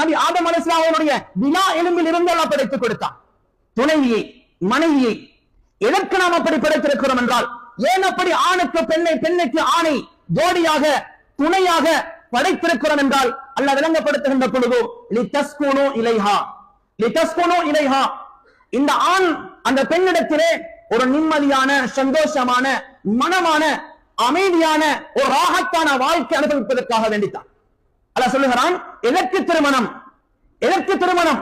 நபி ஆதம் அலிஸ்லாமுடைய வினா எலும்பில் இருந்து அல்லாஹ் படைத்துக் கொடுத்தான். துணைவியை மனைவியை எதற்கு நாம் அப்படி படைத்திருக்கிறோம் என்றால் ஏன் அப்படி ஆணுக்கு பெண்ணை பெண்ணுக்கு ஆணை ஜோடியாக துணையாக படைத்திருக்கிறோம் என்றால் அல்லாஹ் விளங்கப்படுத்துகின்ற பொழுது லிதஸ்குனு இலைஹா லிதஸ்குனு இலைஹா. இந்த ஆண் அந்த பெண்ணிடத்திலே ஒரு நிம்மதியான சந்தோஷமான மனமான அமைதியான ஒரு ராகத்தான வாழ்க்கை அனுபவிப்பதற்காக வேண்டித்தான். அல்லாஹ் சொல்லுகிறான் எதற்கு திருமணம்? எதற்கு திருமணம்?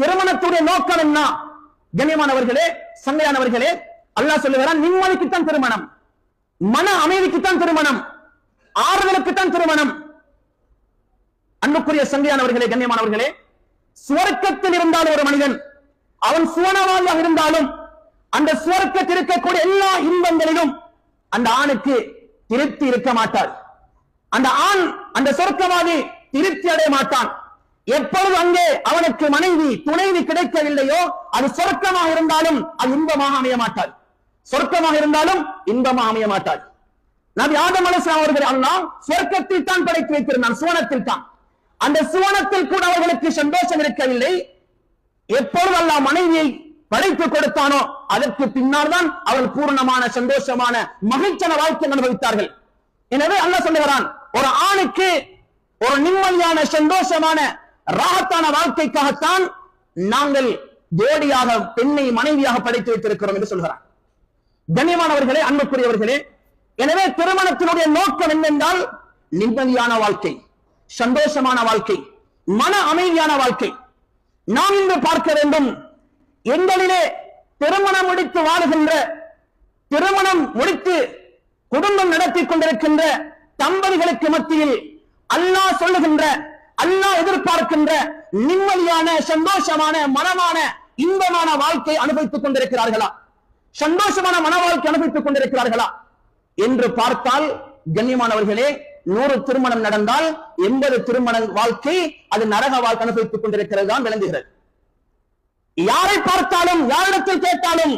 திருமணத்துடைய நோக்கம் என்ன? கண்ணியமானவர்களே சங்கையானவர்களே அல்லாஹ் சொல்லுகிறான் நிம்மதிக்குத்தான் திருமணம். மன அமைதிக்குத்தான் திருமணம். ஆறுதலுக்குத்தான் திருமணம். அன்புக்குரிய சங்கையானவர்களே கண்ணியமானவர்களே சுவர்க்கத்தில் இருந்தால் ஒரு மனிதன் அவன் சுவனவாதியாக இருந்தாலும் அந்த சுவர்க்கத்தில் இருக்கக்கூடிய எல்லா இன்பங்களிலும் அந்த ஆணுக்கு திருப்தி இருக்க மாட்டார். அந்த ஆண் அந்த சொர்க்கவாதி திருப்தி அடைய மாட்டான். எப்பொழுது அங்கே அவனுக்கு மனைவி துணைவி கிடைக்கவில்லையோ அது சொர்க்கமாக இருந்தாலும் அது இன்பமாக அமைய மாட்டாள் சொர்க்கமாக இருந்தாலும் இன்பமாக அமைய மாட்டாள் நபி ஆதம் அலிஸ்லாம் அவர்கள் அல்லாஹ் சொர்க்கத்தில் தான் படைத்து வைத்திருந்தான் சுவனத்தில் தான். அந்த சுவனத்தில் கூட அவர்களுக்கு சந்தோஷம் இருக்கவில்லை. எப்பொழுது அல்லா மனைவியை படைத்து கொடுத்தானோ அதற்கு பின்னால் தான் அவள் பூர்ணமான சந்தோஷமான மகிழ்ச்சன வாழ்க்கை அனுபவித்தார்கள். எனவே அல்ல சொல்லுகிறான் ஒரு ஆணுக்கு ஒரு நிம்மதியான சந்தோஷமான ராகத்தான வாழ்க்கைக்காகத்தான் நாங்கள் ஜோடியாக பெண்ணை மனைவியாக படைத்து வைத்திருக்கிறோம் என்று சொல்கிறார். கண்ணியமானவர்களே அன்புக்குரியவர்களே எனவே திருமணத்தினுடைய நோக்கம் என்னென்றால் நிம்மதியான வாழ்க்கை சந்தோஷமான வாழ்க்கை மன அமைதியான வாழ்க்கை. நாம் இன்று பார்க்க வேண்டும் எங்களிலே திருமணம் முடித்து வாழுகின்ற திருமணம் முடித்து குடும்பம் நடத்தி கொண்டிருக்கின்ற தம்பதிகளுக்கு மத்தியில் அல்லாஹ் சொல்லுகின்ற அல்லாஹ் எதிர்பார்க்கின்ற நிம்மதியான சந்தோஷமான மனமான இன்பமான வாழ்க்கை அனுபவித்துக் கொண்டிருக்கிறார்களா? சந்தோஷமான மன வாழ்க்கை அனுபவித்துக் கொண்டிருக்கிறார்களா? என்று பார்த்தால் கண்ணியமானவர்களே நூறு திருமணம் நடந்தால் எண்பது திருமண வாழ்க்கை அது நரக வாழ்க்கை அனுபவித்துக் கொண்டிருக்கிறது தான் விளங்குகிறது. யாரை பார்த்தாலும் யாரிடத்தில் கேட்டாலும்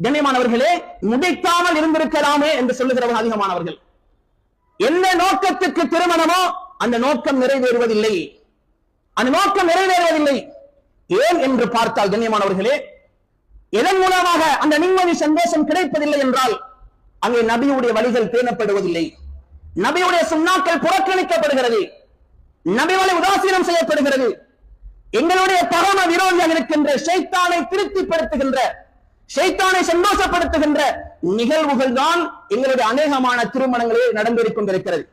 கண்ணியமானவர்களே முடிக்காமல் இருந்திருக்கலாமே என்று சொல்லுகிறவர்கள் அதிகமானவர்கள். என்ன நோக்கத்துக்கு திருமணமோ அந்த நோக்கம் நிறைவேறுவதில்லை. அந்த நோக்கம் நிறைவேறுவதில்லை. ஏன் என்று பார்த்தால் கண்ணியமானவர்களே எதன் மூலமாக அந்த நிம்மதி சந்தோஷம் கிடைப்பதில்லை என்றால் அங்கே நபியுடைய வழிகள் பேணப்படுவதில்லை. நபியுடைய சுண்ணாக்கள் புறக்கணிக்கப்படுகிறது. நபி உதாசீனம் செய்யப்படுகிறது. எங்களுடைய பரம விரோதியாக இருக்கின்ற ஷைத்தானை திருப்திப்படுத்துகின்ற ஷைத்தானை சந்தோஷப்படுத்துகின்ற நிகழ்வுகள் தான் எங்களுடைய அநேகமான திருமணங்களில் நடந்திருக்கும் கொண்டிருக்கிறது